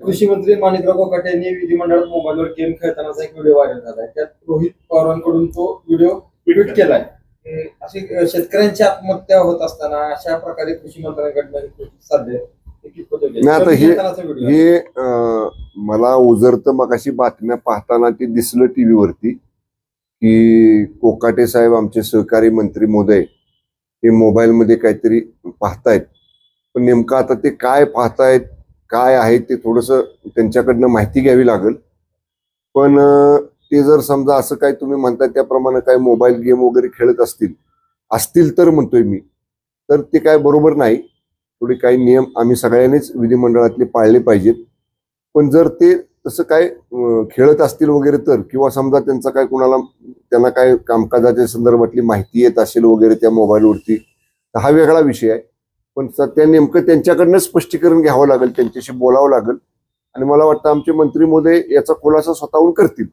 कृषी मंत्री माणिकराव कोकाटे यांनी विधिमंडळात मोबाईलवर गेम खेळतानाचा एक व्हिडिओ व्हायरल झालाय त्यात रोहित पवारांकडून तो व्हिडिओ ट्विट केलाय हे अशी अ, शेतकऱ्यांची आत्महत्या होत असताना अशा प्रकारे कृषी मंत्र्यांकडनं हे साध्य. हे आता हे-. हे मला उजरतं मगाशी बातम्या पाहताना ते दिसलं टीव्हीवरती की कोकाटे साहेब आमचे सहकारी मंत्री मोदय हे मोबाईलमध्ये काहीतरी पाहतायत पण नेमकं आता ते काय पाहतायत काय आहे ते थोडंसं त्यांच्याकडनं माहिती घ्यावी लागेल. पण ते जर समजा असं काय तुम्ही म्हणता त्याप्रमाणे काय मोबाईल गेम वगैरे खेळत असतील असतील तर म्हणतोय मी. तर ते काय बरोबर नाही. थोडे काही नियम आम्ही सगळ्यांनीच विधिमंडळातले पाळले पाहिजेत. पण जर ते तसं काय खेळत असतील वगैरे तर किंवा समजा त्यांचा काय कुणाला त्यांना काय कामकाजाच्या संदर्भातली माहिती येत असेल वगैरे त्या मोबाईलवरती तर हा वेगळा विषय आहे. पण सध्या नेमकं त्यांच्याकडनं स्पष्टीकरण घ्यावं लागेल त्यांच्याशी बोलावं लागेल. आणि मला वाटतं आमचे मंत्री मोदय याचा खुलासा स्वतःहून करतील.